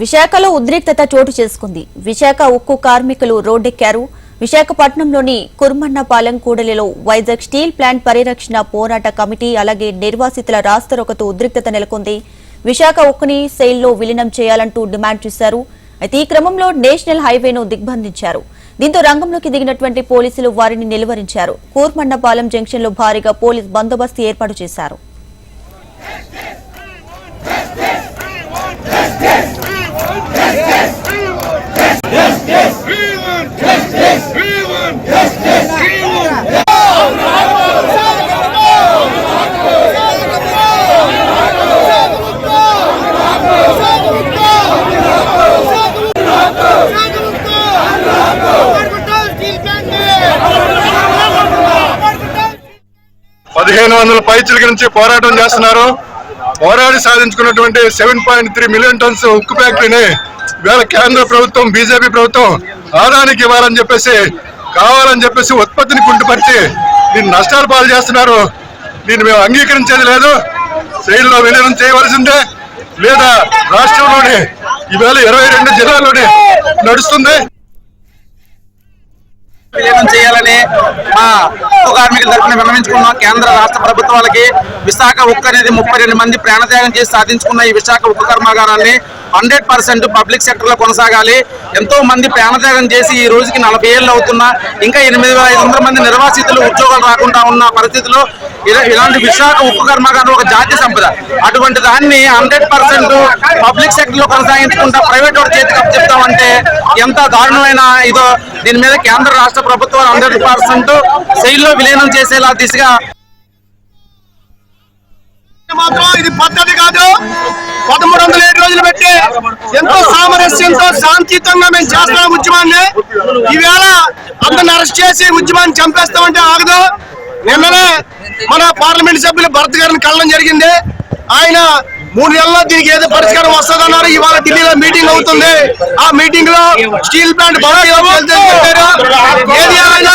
విశాఖలో ఉద్రిక్తత చోటు చేసుకుంది. విశాఖ ఉక్కు కార్మికులు రోడ్డెక్కారు. విశాఖపట్నంలోని కుర్మన్నపాలెం కూడలిలో వైజాగ్ స్టీల్ ప్లాంట్ పరిరక్షణ పోరాట కమిటీ అలాగే నిర్వాసితుల రాస్తరొకతో ఉద్రిక్తత నెలకొంది. విశాఖ ఉక్కుని సెయిల్లో విలీనం చేయాలంటూ డిమాండ్ చేశారు. అయితే ఈ క్రమంలో నేషనల్ హైవేను దిగ్బంధించారు. దీంతో రంగంలోకి దిగినటువంటి పోలీసులు వారిని నిలువరించారు. కూర్మన్నపాలెం జంక్షన్లో భారీగా పోలీస్ బందోబస్తు ఏర్పాటు చేశారు. పదిహేను వందల పైచిలకి నుంచి పోరాటం చేస్తున్నారు. పోరాడి సాధించుకున్నటువంటి seven point three million tons ఉక్కు ఫ్యాక్టరీని ఇవాళ కేంద్ర ప్రభుత్వం బీజేపీ ప్రభుత్వం ఆదానికి ఇవ్వాలని చెప్పేసి కావాలని చెప్పేసి ఉత్పత్తిని కుంటుపరిచి దీన్ని నష్టాలు పాలు చేస్తున్నారు. దీన్ని మేము అంగీకరించేది లేదు. శైలిలో విలీనం చేయవలసిందే. లేదా రాష్ట్రంలోని ఈవేళ ఇరవై రెండు జిల్లాల్లోనే నడుస్తుంది. విలీనం చేయాలని మా ఉక్కు కార్మికుల తరఫున విన్నవించుకున్నాం. కేంద్ర రాష్ట్ర ప్రభుత్వాలకి విశాఖ ఉక్కు అనేది ముప్పై మంది ప్రాణత్యాగం చేసి సాధించుకున్న ఈ విశాఖ ఉక్కు కర్మాగారాన్ని హండ్రెడ్ పర్సెంట్ పబ్లిక్ సెక్టర్లో కొనసాగాలి. ఎంతో మంది ప్రాణత్యాగం చేసి ఈ రోజుకి నలభై ఏళ్ళు అవుతున్నా ఇంకా ఎనిమిది వేల ఐదు వందల మంది నిర్వాసితులు ఉద్యోగాలు రాకుండా ఉన్న పరిస్థితిలో ఇలాంటి విశాఖ ఉక్కు కర్మాగారం ఒక జాతీయ సంపద. అటువంటి దాన్ని హండ్రెడ్ పర్సెంట్ పబ్లిక్ సెక్టర్లో కొనసాగించుకుంటా ప్రైవేట్ వాడు చేతికి చెప్తామంటే ఎంత దారుణమైన ఇదో దీని మీద కేంద్ర రాష్ట్ర ప్రభుత్వాలు హండ్రెడ్ పర్సెంట్ శైలిలో విలీనం చేసేలా దిశగా మాత్రం ఇది పద్ధతి కాదు. ఎంతో సామరస్యంతో శాంతియుతంగా మేము చేస్తున్నాం ఉద్యమాన్ని ఈవేళ అందరిని అరెస్ట్ చేసి ఉద్యమాన్ని చంపేస్తామంటే ఆగదు. నిన్ననే మన పార్లమెంట్ సభ్యులు భరత్ గారిని కలవడం జరిగింది. ఆయన మూడు నెలల్లో దీనికి ఏదో పరిష్కారం వస్తుందన్నారు. ఇవాళ ఢిల్లీలో మీటింగ్ అవుతుంది. ఆ మీటింగ్లో స్టీల్ ప్లాంట్ భవిష్యత్తు ఏది అయినా